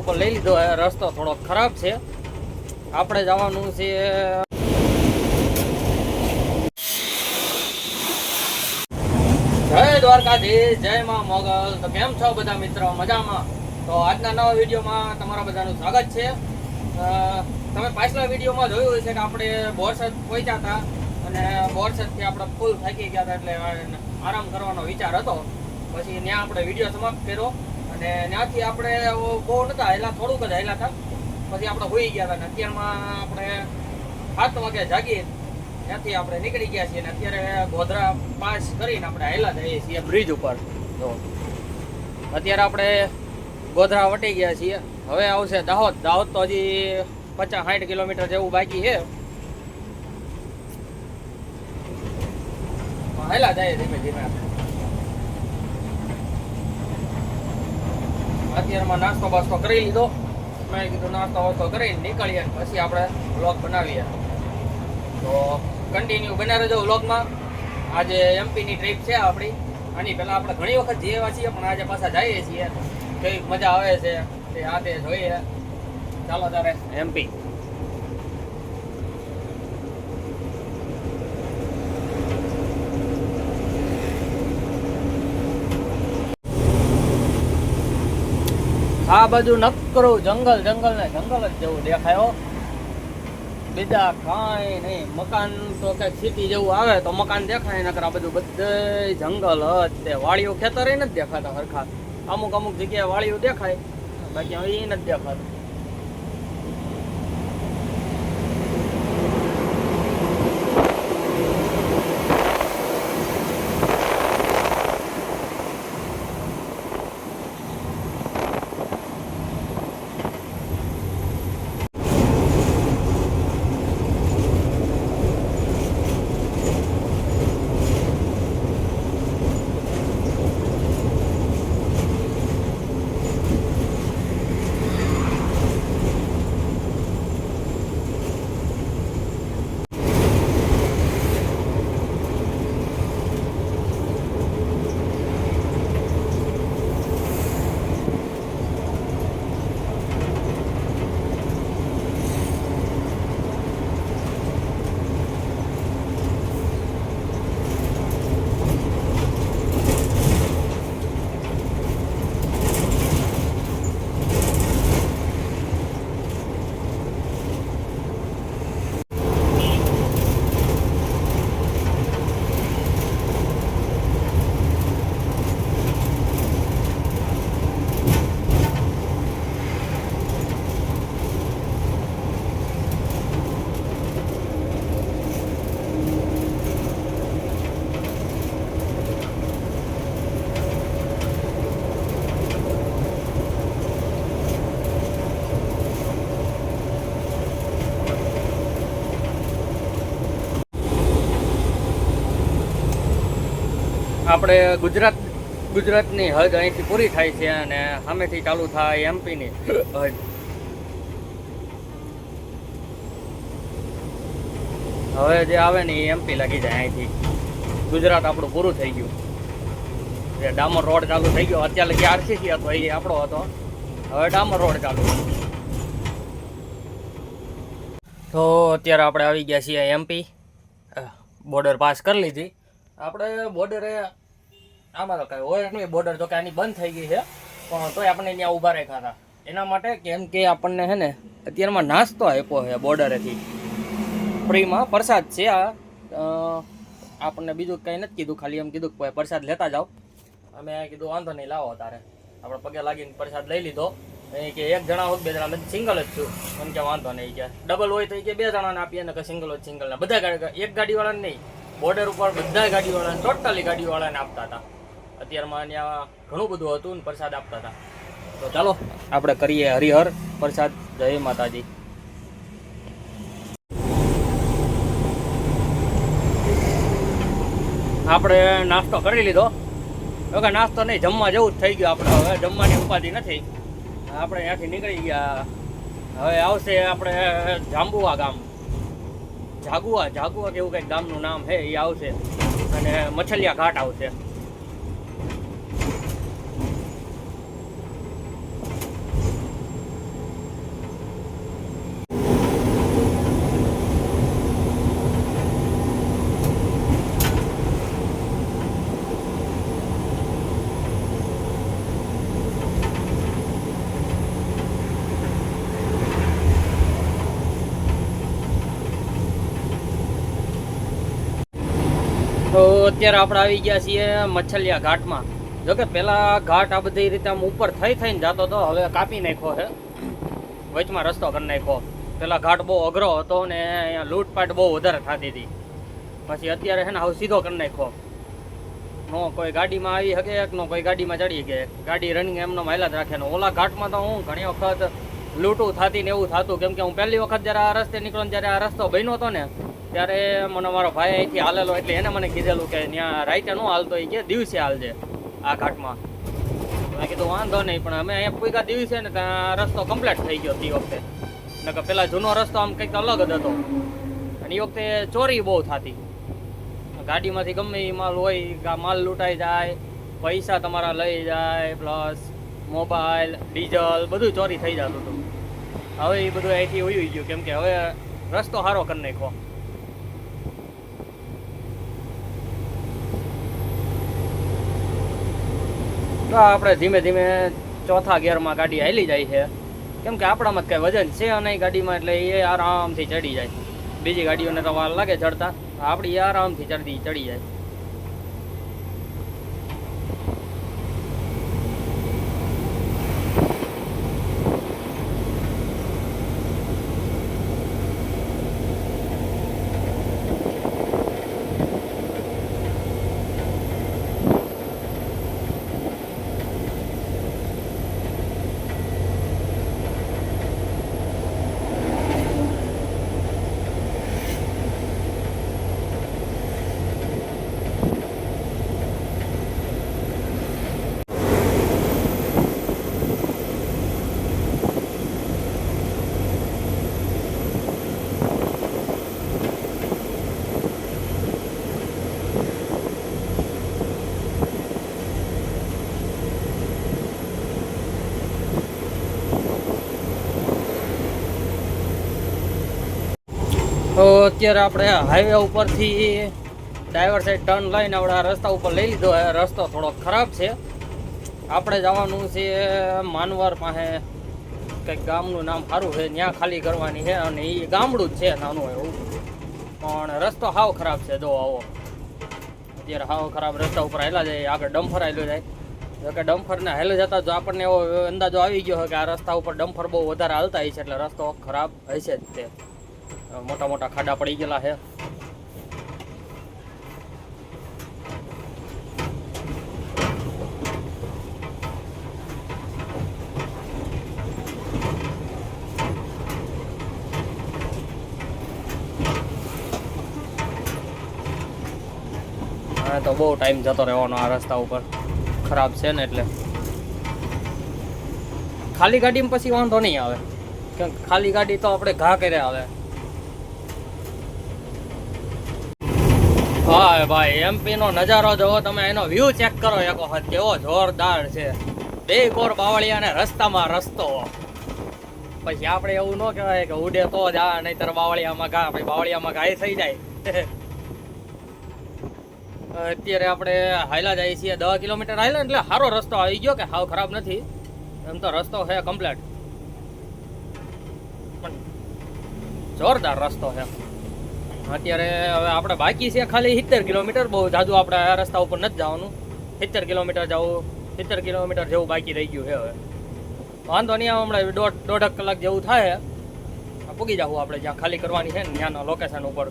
ઉપર લઈ લીધો. રસ્તો થોડો ખરાબ છે. આપણે જવાનું છે. જય દ્વારકાધી જય માં મોગલ. તો કેમ છો બધા મિત્રો? મજામાં? તો આજના નવા વિડીયોમાં તમારા બધાનું સ્વાગત છે. તમે પાછલા વિડીયોમાં જોયું હશે કે આપણે બોરસદ પહોંચ્યા હતા અને બોરસદથી આપણે ફૂલ થાકી ગયા હતા એટલે આરામ કરવાનો વિચાર હતો. પછી ત્યાં આપણે વીડિયો સમાપ્ત કર્યો. અને ત્યાંથી આપણે બહુ નતા, હેલા થોડુંક જ હેલા હતા. પછી આપણે હોઈ ગયા હતા અત્યારમાં આપણે સાત વાગે જાગીએ. ત્યાંથી આપણે નીકળી ગયા છીએ અને અત્યારે ગોધરા પાસ કરીને આપણે હેલા જઈએ છીએ બ્રિજ ઉપર. તો અત્યારે આપણે ગોધરા વટી ગયા છીએ. હવે આવશે દાહોદ. દાહોદ તો હજી પચાસ સાઠ કિલોમીટર જેવું બાકી છે. હેલા જાય ધીમે ધીમે. અત્યારમાં નાસ્તો બાસ્તો કરી લીધો. મેં કીધું નાસ્તો વાસ્તો કરીને નીકળીએ પછી આપણે બ્લોગ બનાવીએ. તો કન્ટિન્યુ બના રહેજો વ્લોગમાં આજે એમપીની ટ્રીપ છે આપણી. આની પહેલાં આપણે ઘણી વખત જેવા છીએ, પણ આજે પાછા જઈએ છીએ. કઈ મજા આવે છે. તે આ તે જોઈએ. ચાલો તારે. એમપી આ બાજુ નકરું, જંગલ જંગલ ને જંગલ જ જેવું દેખાયો બીજા કાંઈ નહીં. મકાન તો કે સિટી જેવું આવે તો મકાન દેખાય, નકર આ બધું બધે જંગલ જ તે વાળીઓ ખેતર નથી દેખાતા સરખા અમુક અમુક જગ્યાએ વાળીઓ દેખાય, બાકી એ નથી દેખાતું. આપણે ગુજરાત ગુજરાતની હદ અહીંથી પૂરી થાય છે અને સામેથી ચાલુ થાય એમપીની હદ. હવે જે આવે ને એ એમપી લાગી જાય અહીંથી. ગુજરાત આપણું પૂરું થઈ ગયું. જે ડામર રોડ ચાલુ થઈ ગયો. અત્યારે લગી આરસીસી હતો, એ આપણો હતો. હવે ડામર રોડ ચાલુ. તો અત્યારે આપણે આવી ગયા છીએ એમપી. બોર્ડર પાસ કરી લીધી. આપણે બોર્ડરે આમાં તો કાંઈ હોય નહીં. બોર્ડર તો કે આની બંધ થઈ ગઈ છે. પણ તોય આપણને ત્યાં ઊભા રાખ્યા હતા. એના માટે કેમ કે આપણને છે ને, અત્યારમાં નાસ્તો આપ્યો છે બોર્ડરેથી ફ્રીમાં પ્રસાદ છે આ. આપણને બીજું કંઈ નથી કીધું, ખાલી એમ કીધું કે પ્રસાદ લેતા જાઓ. અમે કીધું, વાંધો નહીં, લાવો તારે. આપણે પગે લાગીને પ્રસાદ લઈ લીધો. એ કે એક જણા હોય બે જણા, મેં સિંગલ જ છું. એમ કે વાંધો નહીં કે. ડબલ હોય તો એ કે બે જણાને આપીએ ને કે સિંગલ હોય સિંગલ ને. બધા ગાડી, એક ગાડીવાળાને નહીં. બોર્ડર ઉપર બધા ગાડીવાળાને ટોટલી ગાડીવાળાને આપતા હતા. અત્યારમાં અહીંયા ઘણું બધું હતું ને પ્રસાદ આપતા હતા. તો ચાલો, આપણે કરીએ હરિહર. પ્રસાદ, જય માતાજી. આપણે નાસ્તો કરી લીધો. હવે કે નાસ્તો નહીં, જમવા જેવું જ થઈ ગયું આપણે. હવે જમવાની ઉપાધિ નથી. આપણે ત્યાંથી નીકળી ગયા. હવે આવશે આપણે જાંબુઆ ગામ. જાગુઆ જાગુઆ કેવું કંઈક ગામનું નામ છે, એ આવશે. અને મછલિયા ઘાટ આવશે. અત્યારે આપણે આવી ગયા છીએ મચ્છલિયા ઘાટમાં. જો કે પેલા ઘાટ આ બધી રીતે આમ ઉપર થઈ થઈને જતો હતો હવે કાપી નાખ્યો છે. વચમાં રસ્તો કરી નાખ્યો. પેલા ઘાટ બહુ અઘરો હતો ને અહીંયા લૂંટપાટ બહુ વધારે થતી હતી. પછી અત્યારે છે ને હવે સીધો કરી નાખ્યો. નો કોઈ ગાડીમાં આવી શકે એક નો કોઈ ગાડીમાં ચડી કે ગાડી રનિંગ એમનો માયલા જ રાખે ને ઓલા ઘાટમાં તો હું ઘણી વખત લૂંટું, થતી ને એવું થતું. કેમ કે હું પહેલી વખત જ્યારે આ રસ્તે નીકળો જ્યારે આ રસ્તો બન્યો હતો ને ત્યારે મને મારો ભાઈ અહીંથી હાલેલો એટલે એને મને કીધેલું કે ત્યાં રાઈતે નો હાલતો એ કે દિવસે હાલજે આ ઘાટમાં. મેં કીધું, વાંધો નહીં, પણ અમે અહીંયા પૂગા દિવસે ને ત્યાં રસ્તો કમ્પ્લીટ થઈ ગયો તે વખતે. નકર પેલા જૂનો રસ્તો આમ કંઈક અલગ જ હતો. અને એ વખતે ચોરી બહુ થતી. ગાડીમાંથી ગમે એ માલ હોય માલ લૂંટાઈ જાય, પૈસા તમારા લઈ જાય પ્લસ મોબાઈલ ડીઝલ બધું ચોરી થઈ જતું હતું. હવે એ બધું અહીંથી ઉયું ગયું. કેમ કે હવે રસ્તો સારો કરી નાખ્યો. તો આપણે ધીમે ધીમે ચોથા ગિયરમાં ગાડી હાલી જાય છે. કેમ કે આપણામાં કઈ વજન છે નહીં ગાડીમાં, એટલે એ આરામથી ચડી જાય. બીજી ગાડીઓને તો વાર લાગે ચડતા. આપણી આરામથી ચડતી ચડી જાય. તો અત્યારે આપણે હાઈવે ઉપરથી ડ્રાઈવર સાઈડ ટર્ન લઈને આપણે આ રસ્તા ઉપર લઈ લીધો. રસ્તો થોડો ખરાબ છે. આપણે જવાનું છે માનવર પાસે. કંઈક ગામનું નામ સારું છે, ત્યાં ખાલી કરવાની છે અને એ ગામડું જ છે નાનું એવું. પણ રસ્તો હાવ ખરાબ છે, જો આવો. અત્યારે હાવ ખરાબ રસ્તા ઉપર હેલા જાય, આગળ ડમ્ફર આવેલો જાય. જો કે ડમ્ફરને હેલો જતા જો આપણને એવો અંદાજો આવી ગયો કે આ રસ્તા ઉપર ડમ્ફર બહુ વધારે હાલતા હોય છે, એટલે રસ્તો ખરાબ હશે જ તે. મોટા મોટા ખાડા પડી ગયેલા છે. તો બહુ ટાઈમ જતો રહેવાનો આ રસ્તા ઉપર. ખરાબ છે ને એટલે. ખાલી ગાડીમાં પછી વાંધો નહીં આવે. કેમ ખાલી ગાડી તો આપણે ઘા કર્યા આવે હા ભાઈ એમપી નો નજારો જોવો, તમે એનો વ્યૂ ચેક કરો એક વખત, કેવો જોરદાર છે. બે કોર બાવળિયા ને રસ્તામાં રસ્તો. પછી આપણે એવું ન કહેવાય કે ઉડે તો જ આ, નહીતર બાવળિયામાં ઘા પછી બાવળિયામાં ઘાય થઈ જાય. અત્યારે આપણે હાયલા જઈએ છીએ દસ કિલોમીટર હાયલા એટલે સારો રસ્તો આવી ગયો કે હાવ ખરાબ નથી. એમ તો રસ્તો છે કમ્પ્લેટ જોરદાર રસ્તો છે. અત્યારે હવે આપણે બાકી છે ખાલી સિત્તેર કિલોમીટર. બહુ જાદુ આપણે આ રસ્તા ઉપર નથી જવાનું. સિત્તેર કિલોમીટર જવું, સિત્તેર કિલોમીટર જેવું બાકી રહી ગયું છે હવે. વાંધો નહીં આવે હમણાં દોઢ, દોઢક કલાક જેવું થાય. પૂગી જવું આપણે જ્યાં ખાલી કરવાની છે ને ત્યાંના લોકેશન ઉપર.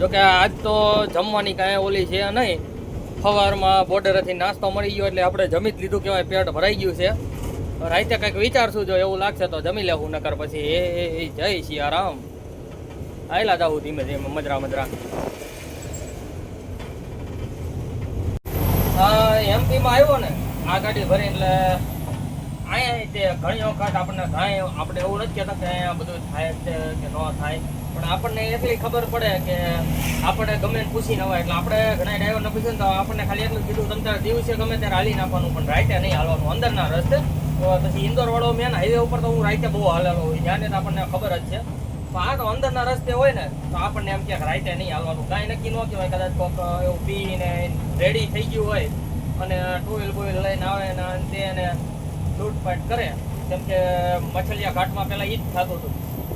જોકે આજ તો જમવાની કાંઈ ઓલી છે નહીં. સવારમાં બોર્ડરેથી નાસ્તો મળી ગયો એટલે આપણે જમી જ લીધું કહેવાય પેટ ભરાઈ ગયું છે. રાતે કંઈક વિચારશું જો એવું લાગશે તો જમી લેવું, નકર પછી એ જય સિયારામ આયલા જાવું ધીમે ધીમે, મજરા મજરા. એમપીમાં આવ્યો ને, આ ગાડી ભરી એટલે અહીંયા તે ઘણી વખત આપણને કાંઈ આપણે એવું નથી કહેતા કે અહીંયા બધું થાય છે કે ન થાય. પણ આપણને એટલી ખબર પડે કે આપણે ગમે પૂછી ન હોય, એટલે આપણે ઘણા ડ્રાઈવરને પૂછ્યું તો આપણને ખાલી એટલું કીધું, તમે દિવસે ગમે ત્યારે હાલી નાખવાનું, પણ રાઈટે નહીં હાલવાનું. અંદરના રસ્તે પછી ઇન્દોર વાળો મેન હાઈવે ઉપર તો હું રાઈતે બહુ હાલેલો હોય. જાણે તો આપણને ખબર જ છે. પણ આ તો અંદરના રસ્તે હોય ને, તો આપણને એમ ક્યાંક રાઈતે નહીં હાલવાનું. કાંઈ નક્કી ન કહેવાય, કદાચ કોઈક એવું પીને રેડી થઈ ગયું હોય અને ટોયલ બોયલ લઈને આવે ને તે એને લૂંટપાટ કરે. જેમ કે મછલિયા ઘાટમાં પહેલાં એ જ થતું હતું.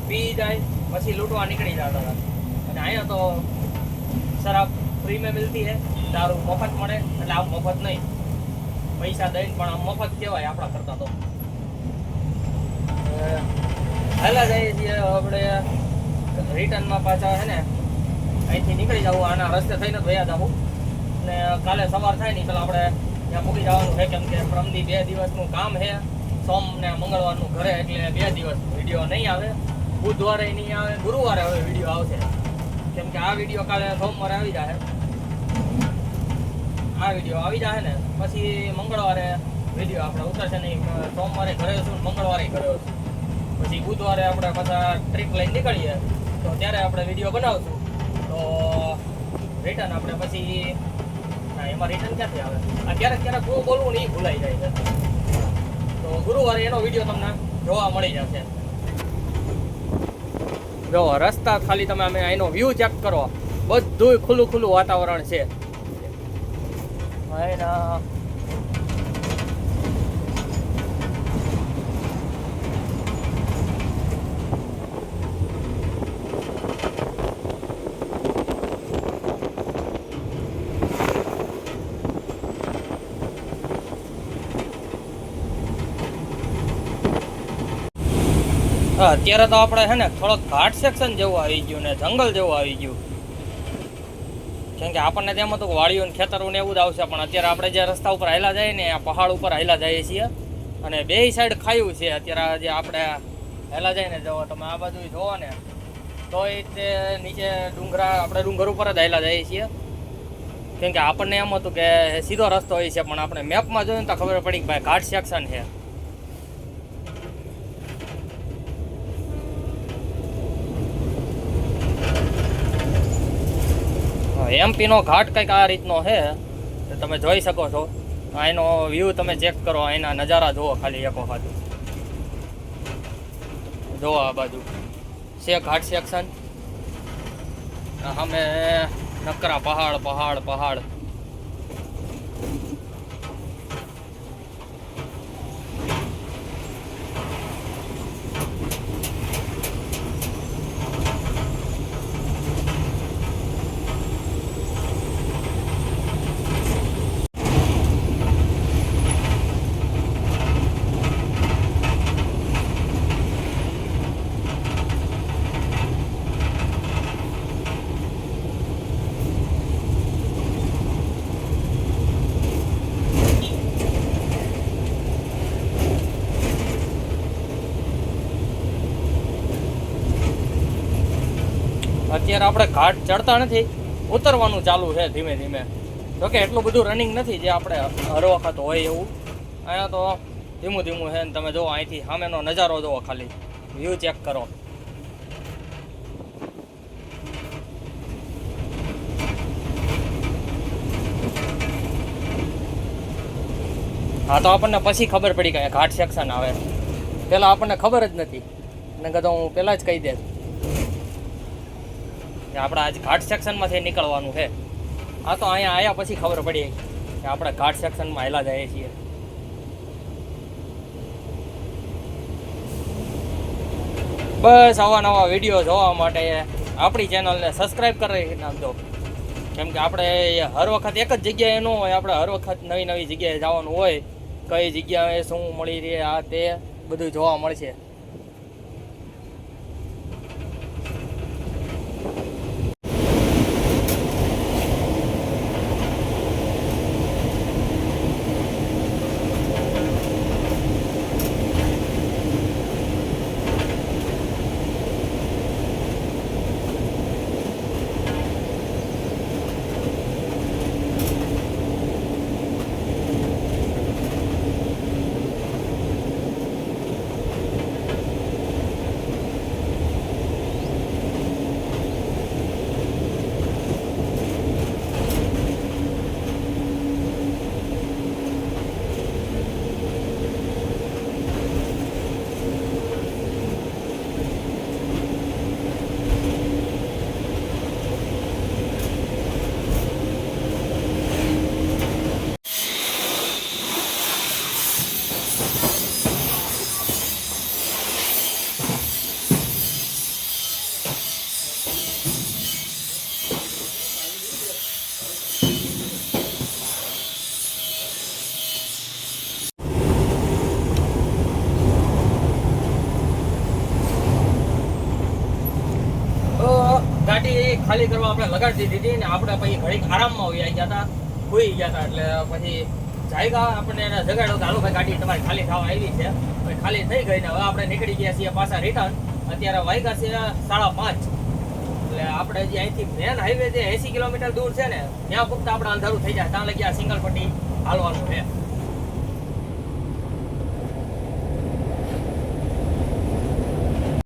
પી જાય, પછી લૂંટવા નીકળી જતા હતા. અને અહીંયા તો શરાબ ફ્રી મેં મિલતી હે દારૂ મફત મળે, એટલે આમ મફત નહીં. પૈસા દઈને પણ આમ મફત કહેવાય આપણા કરતા તો. હાલા જઈએ છીએ આપણે રિટર્નમાં પાછા છે ને અહીંથી નીકળી જવું આના રસ્તે થઈને ભયા જવું. ને કાલે સવાર થાય ને પેલા આપણે ત્યાં મૂકી જવાનું છે કેમ કે પ્રમદી બે દિવસનું કામ છે. સોમ ને મંગળવારનું ઘરે એટલે બે દિવસ વીડિયો નહીં આવે. બુધવારે નહીં આવે ગુરુવારે હવે વીડિયો આવશે. કેમ કે આ વીડિયો કાલે સોમવારે આવી જાય આ વીડિયો આવી જાય ને, પછી મંગળવારે વીડિયો આપણે ઉતરશે નહીં સોમવારે ઘરે છું મંગળવારે ઘરે છું. પછી બુધવારે આપણે પાછા ટ્રીપ લઈને નીકળીએ, તો ત્યારે આપણે વીડિયો બનાવશું. તો રિટર્ન આપણે પછી, ના, એમાં રિટર્ન ક્યાંથી આવે? આ ક્યારેક ક્યારેક હું બોલવું નહીં ભૂલાઈ જાય છે. તો ગુરુવારે એનો વીડિયો તમને જોવા મળી જશે. જો, રસ્તા ખાલી તમે અમે એનો વ્યૂ ચેક કરો. બધું ખુલ્લું ખુલ્લું વાતાવરણ છે. હા, અત્યારે તો આપણે છે ને થોડોક ઘાટ સેક્શન જેવું આવી ગયું ને જંગલ જેવું આવી ગયું. કેમ કે આપણને તેમાં તો વાડીઓ ને ખેતરો ને એવું જ આવશે, પણ અત્યારે આપણે જે રસ્તા ઉપર હાલા જાય ને, આ પહાડ ઉપર હાલા જઈએ છીએ. અને બે સાઈડ ખાયું છે, અત્યારે જે આપણે હાલ્યા જાય ને તમે આ બાજુ જોવો ને, તો એ નીચે ડુંગરા, આપણે ડુંગર ઉપર જ હાલા જઈએ છીએ. કેમ કે આપણને એમ હતું કે સીધો રસ્તો હોય છે, પણ આપણે મેપમાં જોયું તો ખબર પડી કે ભાઈ ઘાટ સેક્શન છે. એમપી નો ઘાટ કંઈક આ રીતનો છે તમે જોઈ શકો છો. એનો વ્યૂ તમે ચેક કરો એના નજારા જુઓ ખાલી એક વખત. જુઓ આ બાજુ. છે ઘાટ સેક્શન અમે નકરા પહાડ પહાડ પહાડ. અત્યારે આપણે ઘાટ ચડતા નથી, ઉતરવાનું ચાલુ છે ધીમે ધીમે. જોકે એટલું બધું રનિંગ નથી જે આપણે હર વખત હોય એવું. અહીંયા તો ધીમું ધીમું છે ને તમે જુઓ, અહીંથી સામેનો નજારો જુઓ ખાલી. વ્યૂ ચેક કરો. હા, તો આપણને પછી ખબર પડી કે ઘાટ સેક્શન આવે. પહેલાં આપણને ખબર જ નથી. ને કદાચ હું પહેલાં જ કહી દે કે આપણે આજ ઘાટ સેક્શનમાંથી નીકળવાનું છે. આ તો અહીંયા આવ્યા પછી ખબર પડી કે આપણે ઘાટ સેક્શનમાં હેલા જઈએ છીએ. બસ આવા નવા વીડિયો જોવા માટે આપણી ચેનલને સબસ્ક્રાઈબ કરી નાખજો. કેમ કે આપણે હર વખત એક જ જગ્યાએ ન હોય, આપણે હર વખત નવી નવી જગ્યાએ જવાનું હોય. કઈ જગ્યાએ શું મળી રહે, આ તે બધું જોવા મળશે. ખાલી કરવા આપણે લગાડી દીધી ને આપણે પછી ઘડીક આરામમાં આવી ગયા હતા હોઈ ગયા હતા. એટલે પછી જાયગા આપણને એને જગાડ્યો કે ભાઈ, ગાડી તમારી ખાલી થવા આવી છે. પછી ખાલી થઈ ગઈ ને હવે આપણે નીકળી ગયા છીએ પાછા રિટર્ન અત્યારે વાગ્યા છે સાડા પાંચ. એટલે આપણે જે અહીંથી મેન હાઈવે જે એસી કિલોમીટર દૂર છે ને, ત્યાં ફક્ત આપણે અંધારું થઈ જાય. ત્યાં લગી આ સિંગલ પટ્ટી હાલવાનું છે.